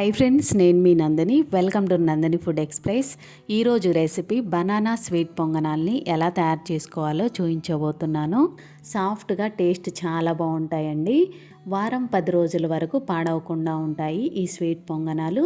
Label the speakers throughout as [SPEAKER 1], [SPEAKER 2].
[SPEAKER 1] high friends నేను మీ Nandini welcome to Nandini food express ఈరోజు రెసిపీ బనానా స్వీట్ పొంగనాల్ని ఎలా తయారు చేసుకోవాలో చూపించబోతున్నాను సాఫ్ట్గా టేస్ట్ చాలా బాగుంటాయండి వారం పది రోజుల వరకు పాడవకుండా ఉంటాయి ఈ స్వీట్ పొంగనాలు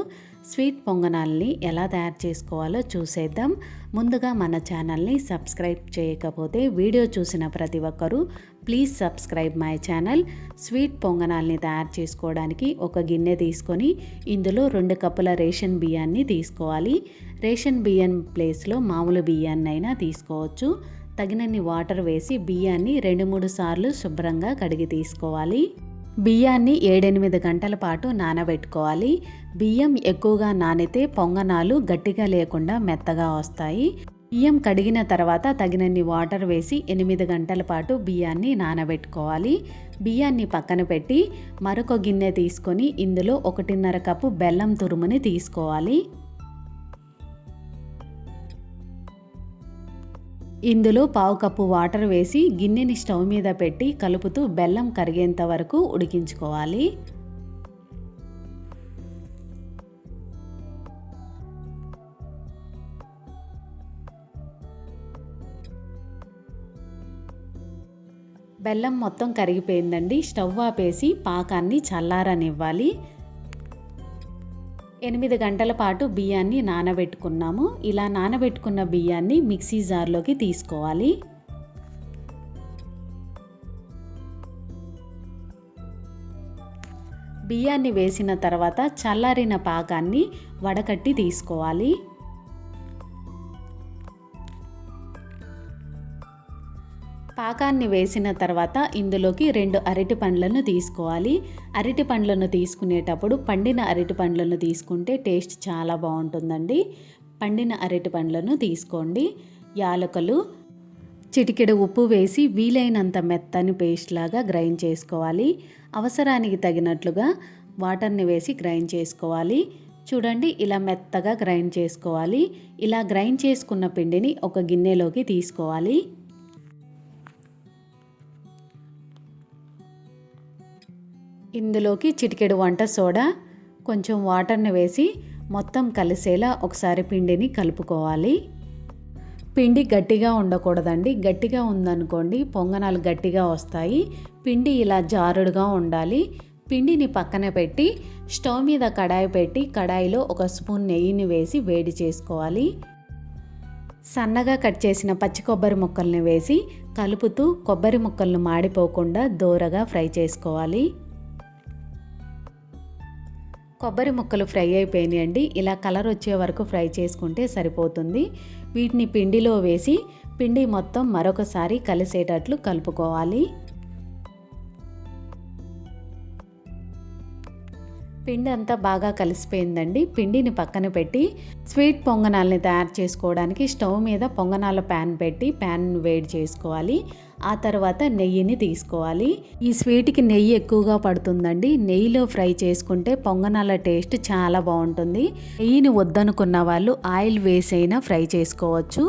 [SPEAKER 1] స్వీట్ పొంగనాల్ని ఎలా తయారు చేసుకోవాలో చూసేద్దాం ముందుగా మన ఛానల్ని సబ్స్క్రైబ్ చేయకపోతే వీడియో చూసిన ప్రతి ఒక్కరూ please subscribe my channel sweet పొంగనాల్ని తయారు చేసుకోవడానికి ఒక గిన్నె తీసుకొని ఇందులో రెండు కప్పుల రేషన్ బియ్యాన్ని తీసుకోవాలి రేషన్ బియ్యం ప్లేస్లో మామూలు బియ్యాన్ని అయినా తీసుకోవచ్చు తగినన్ని వాటర్ వేసి బియ్యాన్ని రెండు మూడు సార్లు శుభ్రంగా కడిగి తీసుకోవాలి బియ్యాన్ని ఏడెనిమిది గంటల పాటు నానబెట్టుకోవాలి బియ్యం ఎక్కువగా నానితే పొంగనాలు గట్టిగా లేకుండా మెత్తగా వస్తాయి బియ్యం కడిగిన తర్వాత తగినన్ని వాటర్ వేసి ఎనిమిది గంటల పాటు బియ్యాన్ని నానబెట్టుకోవాలి బియ్యాన్ని పక్కన పెట్టి మరొక గిన్నె తీసుకొని ఇందులో ఒకటిన్నర కప్పు బెల్లం తురుముని తీసుకోవాలి ఇందులో పావు కప్పు వాటర్ వేసి గిన్నెని స్టవ్ మీద పెట్టి కలుపుతూ బెల్లం కరిగేంత వరకు ఉడికించుకోవాలి బెల్లం మొత్తం కరిగిపోయిందండి స్టవ్ ఆపేసి పాకాన్ని చల్లారనివ్వాలి ఎనిమిది గంటల పాటు బియ్యాన్ని నానబెట్టుకున్నాము ఇలా నానబెట్టుకున్న బియ్యాన్ని మిక్సీ జార్లోకి తీసుకోవాలి బియ్యాన్ని వేసిన తర్వాత చల్లారిన పాకాన్ని వడకట్టి తీసుకోవాలి పాకాన్ని వేసిన తర్వాత ఇందులోకి రెండు అరటి పండ్లను తీసుకోవాలి అరటి పండ్లను తీసుకునేటప్పుడు పండిన అరటి పండ్లను తీసుకుంటే టేస్ట్ చాలా బాగుంటుందండి పండిన అరటి పండ్లను తీసుకోండి యాలకులు చిటికెడు ఉప్పు వేసి వీలైనంత మెత్తని పేస్ట్ లాగా గ్రైండ్ చేసుకోవాలి అవసరానికి తగినట్లుగా వాటర్ని వేసి గ్రైండ్ చేసుకోవాలి చూడండి ఇలా మెత్తగా గ్రైండ్ చేసుకోవాలి ఇలా గ్రైండ్ చేసుకున్న పిండిని ఒక గిన్నెలోకి తీసుకోవాలి ఇందులోకి చిటికెడు వంట సోడా కొంచెం వాటర్ని వేసి మొత్తం కలిసేలా ఒకసారి పిండిని కలుపుకోవాలి పిండి గట్టిగా ఉండకూడదండి గట్టిగా ఉందనుకోండి పొంగనాలు గట్టిగా వస్తాయి పిండి ఇలా జారుడుగా ఉండాలి పిండిని పక్కన పెట్టి స్టవ్ మీద కడాయి పెట్టి కడాయిలో ఒక స్పూన్ నెయ్యిని వేసి వేడి చేసుకోవాలి సన్నగా కట్ చేసిన పచ్చి కొబ్బరి ముక్కల్ని వేసి కలుపుతూ కొబ్బరి ముక్కలను మాడిపోకుండా దోరగా ఫ్రై చేసుకోవాలి కొబ్బరి ముక్కలు ఫ్రై అయిపోయినాయండి ఇలా కలర్ వచ్చే వరకు ఫ్రై చేసుకుంటే సరిపోతుంది వీటిని పిండిలో వేసి పిండి మొత్తం మరొకసారి కలిసేటట్లు కలుపుకోవాలి పిండి అంతా బాగా కలిసిపోయిందండి పిండిని పక్కన పెట్టి స్వీట్ పొంగనాలని తయారు చేసుకోవడానికి స్టవ్ మీద పొంగనాల ప్యాన్ పెట్టి ప్యాన్ వేడి చేసుకోవాలి ఆ తర్వాత నెయ్యిని తీసుకోవాలి ఈ స్వీట్కి నెయ్యి ఎక్కువగా పడుతుందండి నెయ్యిలో ఫ్రై చేసుకుంటే పొంగనాల టేస్ట్ చాలా బాగుంటుంది నెయ్యిని వద్దనుకున్న వాళ్ళు ఆయిల్ వేసైనా ఫ్రై చేసుకోవచ్చు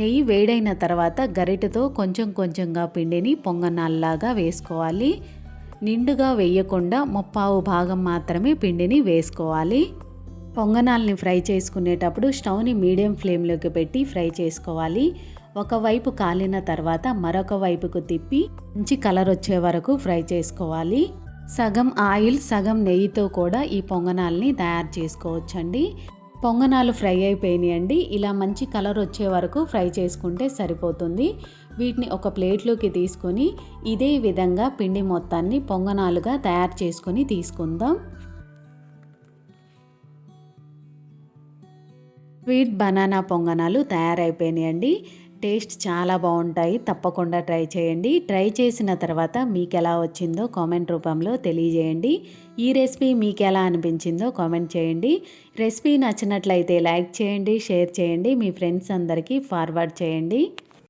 [SPEAKER 1] నెయ్యి వేడైన తర్వాత గరిటెతో కొంచెం కొంచెంగా పిండిని పొంగనాల్లాగా వేసుకోవాలి నిండుగా వేయకుండా ముప్పావు భాగం మాత్రమే పిండిని వేసుకోవాలి పొంగనాల్ని ఫ్రై చేసుకునేటప్పుడు స్టవ్ని మీడియం ఫ్లేమ్లోకి పెట్టి ఫ్రై చేసుకోవాలి ఒకవైపు కాలిన తర్వాత మరొక వైపుకు తిప్పి మంచి కలర్ వచ్చే వరకు ఫ్రై చేసుకోవాలి సగం ఆయిల్ సగం నెయ్యితో కూడా ఈ పొంగనాల్ని తయారు చేసుకోవచ్చండి పొంగనాలు ఫ్రై అయిపోయినాయండి ఇలా మంచి కలర్ వచ్చే వరకు ఫ్రై చేసుకుంటే సరిపోతుంది వీటిని ఒక ప్లేట్లోకి తీసుకొని ఇదే విధంగా పిండి మొత్తాన్ని పొంగనాలుగా తయారు చేసుకొని తీసుకుందాం స్వీట్ బనానా పొంగనాలు తయారైపోయినాయండి టేస్ట్ చాలా బాగుంటాయి తప్పకుండా ట్రై చేయండి ట్రై చేసిన తర్వాత మీకు ఎలా వచ్చిందో కామెంట్ రూపంలో తెలియజేయండి ఈ రెసిపీ మీకు ఎలా అనిపించిందో కామెంట్ చేయండి రెసిపీ నచ్చినట్లయితే లైక్ చేయండి షేర్ చేయండి మీ ఫ్రెండ్స్ అందరికీ ఫార్వర్డ్ చేయండి